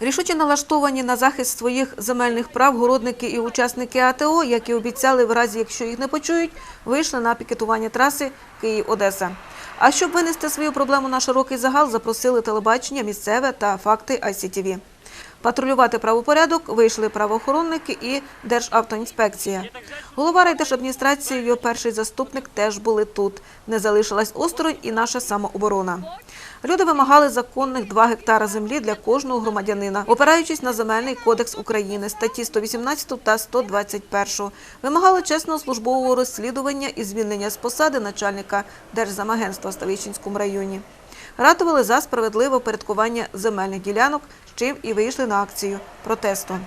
Рішуче налаштовані на захист своїх земельних прав городники і учасники АТО, як і обіцяли, в разі якщо їх не почують, вийшли на пікетування траси Київ-Одеса. А щоб винести свою проблему на широкий загал, запросили телебачення, місцеве та факти ICTV. Патрулювати правопорядок вийшли правоохоронники і Державтоінспекція. Голова райдержадміністрації його перший заступник теж були тут. Не залишилась осторонь і наша самооборона. Люди вимагали законних 2 гектара землі для кожного громадянина, опираючись на земельний кодекс України, статті 118 та 121. Вимагали чесного службового розслідування і звільнення з посади начальника Держзамагентства в Ставищенському районі. Ратували за справедливе упорядкування земельних ділянок, з чим і вийшли на акцію протесту.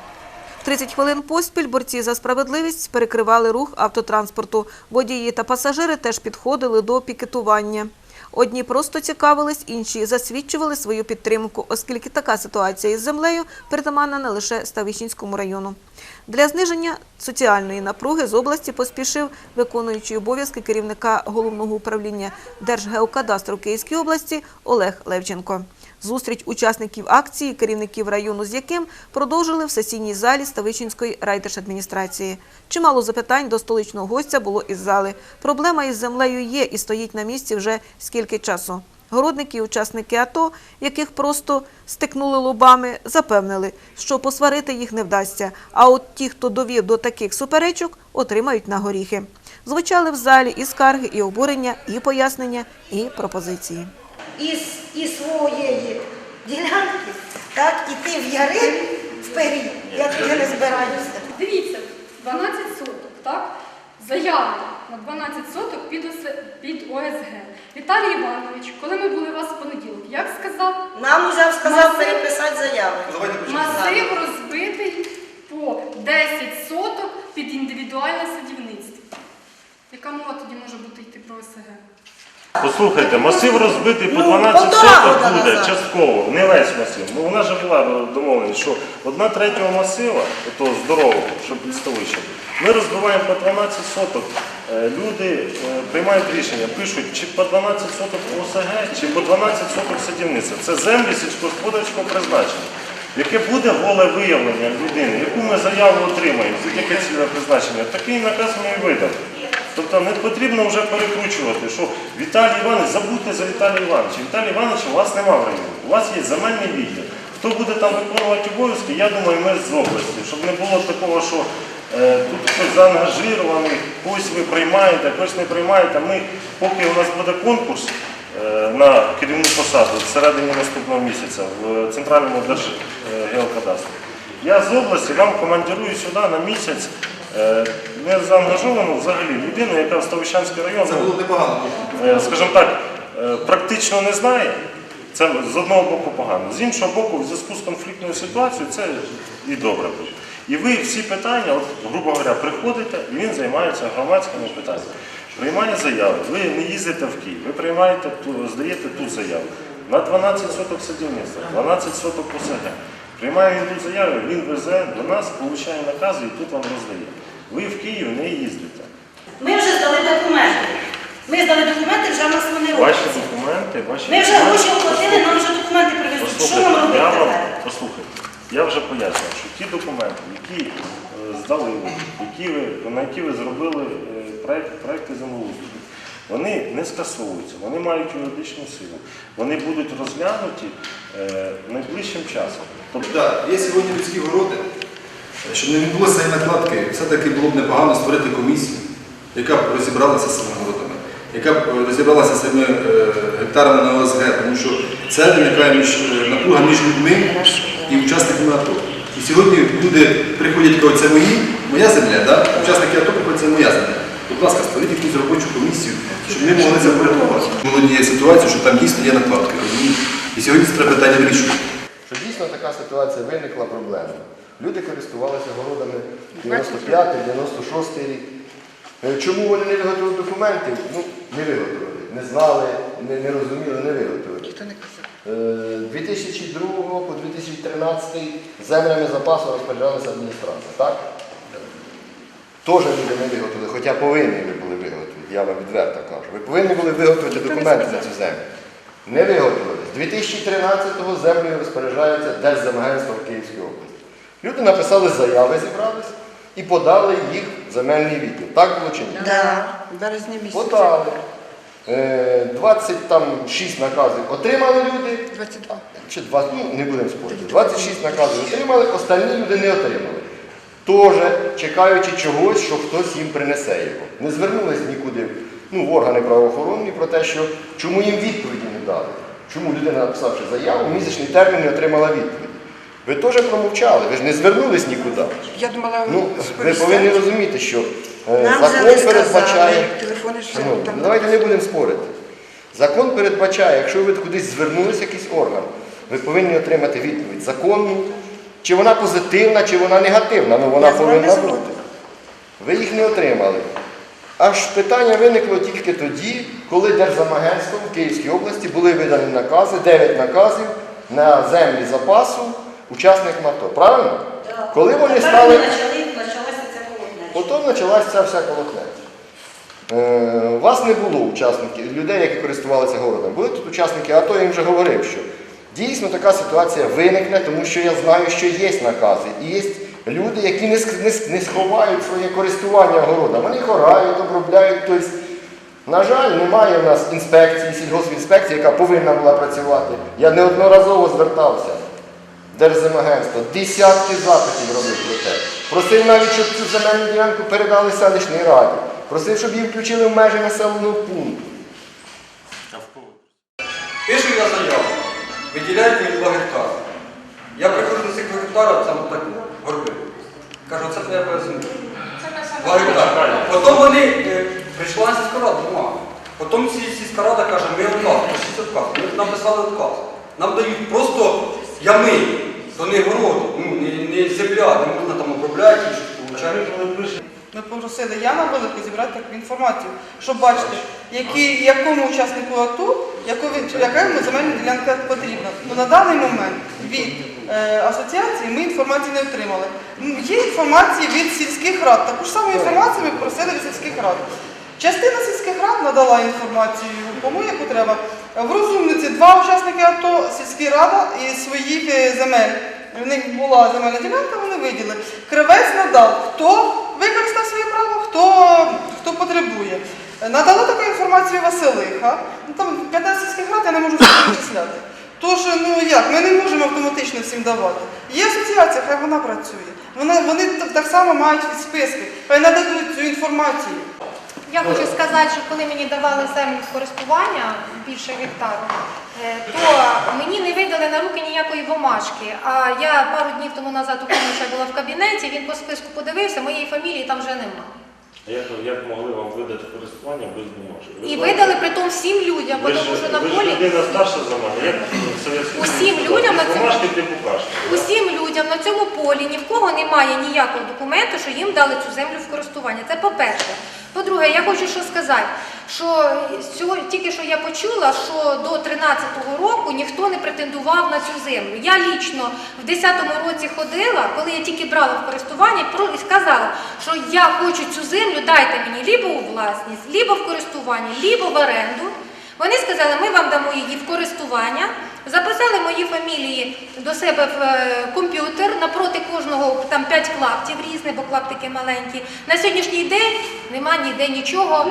30 хвилин поспіль борці за справедливість перекривали рух автотранспорту. Водії та пасажири теж підходили до пікетування. Одні просто цікавились, інші засвідчували свою підтримку, оскільки така ситуація із землею притаманна не лише Ставищенському району. Для зниження соціальної напруги з області поспішив виконуючий обов'язки керівника головного управління Держгеокадастру Київської області Олег Левченко. Зустріч учасників акції, керівників району з яким продовжили в сесійній залі Ставичинської райдержадміністрації. Чимало запитань до столичного гостя було із зали. Проблема із землею є і стоїть на місці вже скільки часу. Городники і учасники АТО, яких просто стикнули лобами, запевнили, що посварити їх не вдасться. А от ті, хто довів до таких суперечок, отримають на горіхи. Звучали в залі і скарги, і обурення, і пояснення, і пропозиції. Із, із своєї ділянки, так, іти в яри вперед. Я туди не збираюся. Дивіться, 12 соток, так? Заяви на 12 соток під, ОС... під ОСГ. Віталій Іванович, коли ми були у вас в понеділок, як сказав, Нам уже сказав Масив- переписати заяви. масив розбитий по 10 соток під індивідуальне садівництво. Яка мова тоді може бути йти про ОСГ? Послухайте, масив розбитий по Ну, 12 полтора соток года буде назад. частково, не весь масив. Ну, у нас же була домовленість, що одна третього масива, того здорового, що під ставищем, ми розбиваємо по 12 соток. Е, Люди е, приймають рішення, пишуть чи по 12 соток ОСГ, чи по 12 соток садівництва. Це землі сільськогосподарського призначення. Яке буде голе виявлення людини, яку ми заяву отримаємо, яке цільове призначення, такий наказ ми і видали. Тобто не потрібно вже перекручувати, що Віталій Іванович, забудьте за Віталія Івановича. Віталій Івановича у вас немає в районі. У вас є земельний відділ. Хто буде там виконувати обов'язки, я думаю, ми з області, щоб не було такого, що е, тут хтось заангажований, когось ви приймаєте, когось не приймаєте. Ми, поки у нас буде конкурс е, на керівну посаду всередині наступного місяця в Центральному держгеокадастрі, я з області вам командирую сюди на місяць е, не заангажовану взагалі людину, яка в Ставищанський район, Це було непогано. е, скажімо так, е, практично не знає. Це з одного боку погано. З іншого боку, в зв'язку з конфліктною ситуацією це і добре буде. І ви всі питання, от, грубо говоря, приходите, він займається громадськими питаннями. Приймає заяви, ви не їздите в Київ, ви приймаєте, здаєте тут заяву. На 12 соток садівництва, 12 соток ОСГ. Приймає він тут заяви, він везе до нас, получає накази і тут вам роздає. Ви в Київ не їздите. Ми вже здали документи. Ми здали документи, вже в нас вони Ваші документи, ваші Ми вже гроші оплатили, нам вже документи привезуть. Що нам робити я вам тепер? послухайте. Я вже пояснював, що ті документи, які е, здали ви, які ви, на які ви зробили е, проект, проекти землеустрою, вони не скасовуються, вони мають юридичну силу. Вони будуть розглянуті е, найближчим часом. Тобто Так, є сьогодні людські городи. Щоб не відбулося цієї накладки, все-таки було б непогано створити комісію, яка б розібралася з цими городами, яка б розібралася з цими е, гектарами на ОСГ, тому що це виникає між, е, напруга між людьми і учасниками АТО. І сьогодні люди приходять, кажуть, це мої, моя земля, да? учасники АТО приходять, це моя земля. Будь ласка, створіть якусь робочу комісію, щоб ми могли це порятувати. Володіє ситуацію, що там дійсно є накладки, розумієте? І сьогодні це треба питання вирішувати. що дійсно така ситуація виникла проблема. Люди користувалися городами 95-96 рік. Е, Чому вони не виготовили документів? Ну, не виготовили. Не знали, не, не розуміли, не виготовили. Е, 2002 по 2013 землями запасу розпоряджалася адміністрація, так? Теж люди не виготовили, хоча повинні ви були виготовити, я вам відверто кажу. Ви повинні були виготовити документи на цю землю. Не виготовили. З 2013-го землею розпоряджається Держземагентство в Київській області. Люди написали заяви, зібрались і подали їх в земельний відділ. Так було чи ні? Да, березні місяці. Подали. Е, 26 наказів отримали люди, 22. чи 20, ну не будемо спорити. 26 наказів отримали, останні люди не отримали. Теж чекаючи чогось, що хтось їм принесе його. Не звернулись нікуди ну, в органи правоохоронні про те, що чому їм відповіді не дали. Чому людина, написавши заяву, в місячний термін не отримала відповіді. Ви теж промовчали, ви ж не звернулись нікуди. Я думала, Ну, ви повинні розуміти, що е, Нам закон передбачає. телефони ж Ну, там. давайте не будемо спорити. Закон передбачає, якщо ви кудись звернулися якийсь орган, ви повинні отримати відповідь законну, чи вона позитивна, чи вона негативна. Ну вона Я повинна бути. Ви їх не отримали. Аж питання виникло тільки тоді, коли Держзамагентством в Київській області були видані накази, 9 наказів на землі запасу учасникам АТО. Правильно? Коли вони стали. Потім почалася ця вся колотнеча. Е, у вас не було учасників, людей, які користувалися городом. Були тут учасники АТО, я їм вже говорив, що дійсно така ситуація виникне, тому що я знаю, що є накази. І є люди, які не, не, сховають своє користування городом. Вони хорають, обробляють. Тобто, на жаль, немає в нас інспекції, сільгоспінспекції, яка повинна була працювати. Я неодноразово звертався. в Держземагентство, десятки запитів робив про те. Просив навіть, щоб цю земельну ділянку передали селищній раді. Просив, щоб її включили в межі населеного пункту. Пишу я заяву, виділяють мені 2 гектари. Я приходжу на цих 2 гектара, там отак горби. Кажу, це твоя земля. 2 гектари. Потім вони, е, прийшла сільська рада, бумага. Потім сіль- сільська рада каже, ми отказ, пишіть отказ. Ми написали отказ. Нам дають просто ями, то не городи, ну, не, не земля, де можна там обробляти щось получати. Ми попросили Яна Велику зібрати таку інформацію, щоб бачити, які, якому учаснику АТО, яку, яка йому земельна ділянка потрібна. Ну, на даний момент від е, асоціації ми інформації не отримали. Є інформація від сільських рад. Таку ж саму інформацію ми просили від сільських рад. Частина сільських рад надала інформацію, кому яку треба. В розумниці два учасники АТО, сільська рада і своїх е, земель. В них була земельна ділянка, вони виділи. Кривець надав, хто використав своє право, хто, хто потребує. Надала таку інформацію Василиха. Ну, Там 15 сільських я не можу перечисляти. Тож, ну як, ми не можемо автоматично всім давати. Є асоціація, хай вона працює. Вони, вони так- само мають списки, хай нададуть цю інформацію. Я хочу сказати, що коли мені давали землю в користування більше гектару, то мені не видали на руки ніякої бумажки. А я пару днів тому назад у Комича була в кабінеті, він по списку подивився, моєї фамілії там вже нема. Як, як могли вам видати користування без бумажки? Ви І знаєте, видали при тому всім людям, ви ж- тому що на ви ж полі людина старша за мене, як в Совєтському Усім Союзі? людям на Без цьому- бумажки ти покажеш. Усім людям на цьому полі ні в кого немає ніякого документу, що їм дали цю землю в користування. Це по-перше. По-друге, я хочу що сказати, що тільки що я почула, що до 13-го року ніхто не претендував на цю землю. Я лічно в 10-му році ходила, коли я тільки брала в користування, і сказала, що я хочу цю землю, дайте мені лібо у власність, лібо в користування, лібо в оренду. Вони сказали, ми вам дамо її в користування. Записали мої фамілії до себе в е, комп'ютер. Напроти кожного там 5 клаптів різних, бо клаптики маленькі. На сьогоднішній день нема ніде нічого.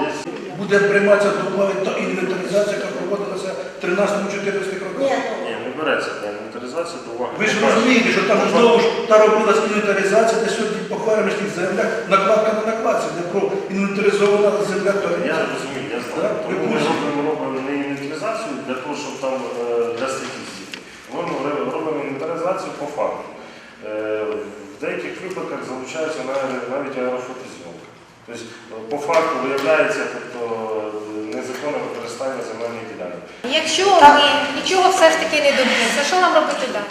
буде прийматися до та інвентаризація, яка проводилася в 13-14 роках. Ні, не береться та інвентаризація до уваги. Ви ж розумієте, що там знову ж та робилась інвентаризація, де сьогодні по фермерських землях накладка на накладці, де про інвентаризована земля то Я розумію, я знаю. Тому ми робимо не інвентаризацію для того, щоб там е, для статистики. Ми робимо- робимо інвентаризацію по факту. Е, В деяких випадках залучається навіть, навіть аерофотозйомка. Тобто по факту виявляється тобто, незаконне використання земельних ділянок. Якщо ми нічого все ж таки не доб'ємося, що нам робити далі?